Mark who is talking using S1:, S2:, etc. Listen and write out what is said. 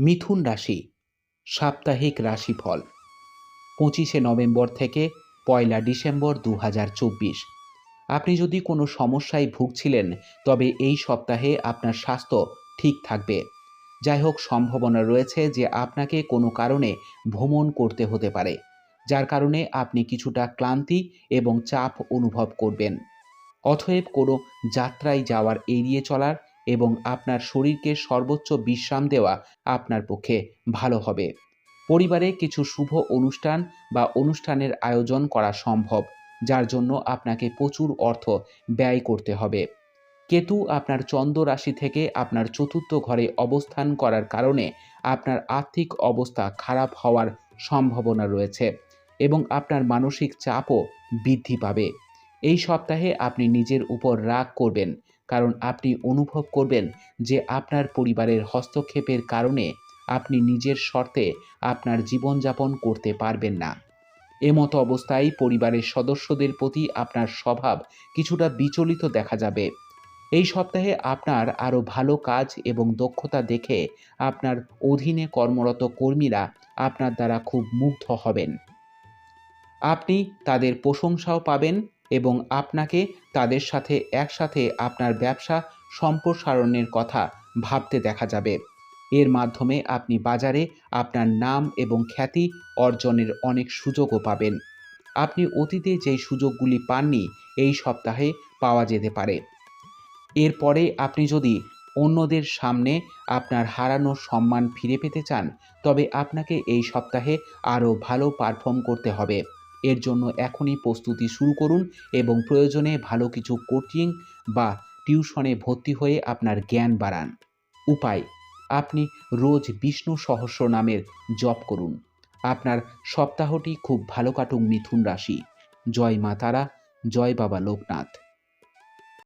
S1: মিথুন রাশি, সাপ্তাহিক রাশিফল। পঁচিশে নভেম্বর থেকে পয়লা ডিসেম্বর দু হাজার চব্বিশ। আপনি যদি কোনো সমস্যায় ভুগছিলেন, তবে এই সপ্তাহে আপনার স্বাস্থ্য ঠিক থাকবে। যাই হোক, সম্ভাবনা রয়েছে যে আপনাকে কোনো কারণে ভ্রমণ করতে হতে পারে, যার কারণে আপনি কিছুটা ক্লান্তি এবং চাপ অনুভব করবেন। অতএব কোনো যাত্রায় যাওয়ার এড়িয়ে চলার এবং আপনার শরীরকে সর্বোচ্চ বিশ্রাম দেওয়া আপনার পক্ষে ভালো হবে। পরিবারে কিছু শুভ অনুষ্ঠান বা অনুষ্ঠানের আয়োজন করা সম্ভব, যার জন্য আপনাকে প্রচুর অর্থ ব্যয় করতে হবে। কেতু আপনার চন্দ্র রাশি থেকে আপনার চতুর্থ ঘরে অবস্থান করার কারণে আপনার আর্থিক অবস্থা খারাপ হওয়ার সম্ভাবনা রয়েছে এবং আপনার মানসিক চাপও বৃদ্ধি পাবে। এই সপ্তাহে আপনি নিজের উপর রাগ করবেন কারণ আপনি অনুভব করবেন যে আপনার পরিবারের হস্তক্ষেপের কারণে আপনি নিজের শর্তে আপনার জীবনযাপন করতে পারবেন না। এমতো অবস্থায় পরিবারের সদস্যদের প্রতি আপনার স্বভাব কিছুটা বিচলিত দেখা যাবে। এই সপ্তাহে আপনার আরও ভালো কাজ এবং দক্ষতা দেখে আপনার অধীনে কর্মরত কর্মীরা আপনার দ্বারা খুব মুগ্ধ হবেন। আপনি তাদের প্রশংসাও পাবেন এবং আপনাকে তাদের সাথে একসাথে আপনার ব্যবসা সম্প্রসারণের কথা ভাবতে দেখা যাবে। এর মাধ্যমে আপনি বাজারে আপনার নাম এবং খ্যাতি অর্জনের অনেক সুযোগও পাবেন। আপনি অতীতে যেই সুযোগগুলি পাননি, এই সপ্তাহে পাওয়া যেতে পারে। এরপরে আপনি যদি অন্যদের সামনে আপনার হারানো সম্মান ফিরে পেতে চান, তবে আপনাকে এই সপ্তাহে আরও ভালো পারফর্ম করতে হবে। এর জন্য এখনই প্রস্তুতি শুরু করুন এবং প্রয়োজনে ভালো কিছু কোচিং বা টিউশনে ভর্তি হয়ে আপনার জ্ঞান বাড়ান। উপায়, আপনি রোজ বিষ্ণু সহস্র নামের জপ করুন। আপনার সপ্তাহটি খুব ভালো কাটুক মিথুন রাশি। জয় মা তারা, জয় বাবা লোকনাথ।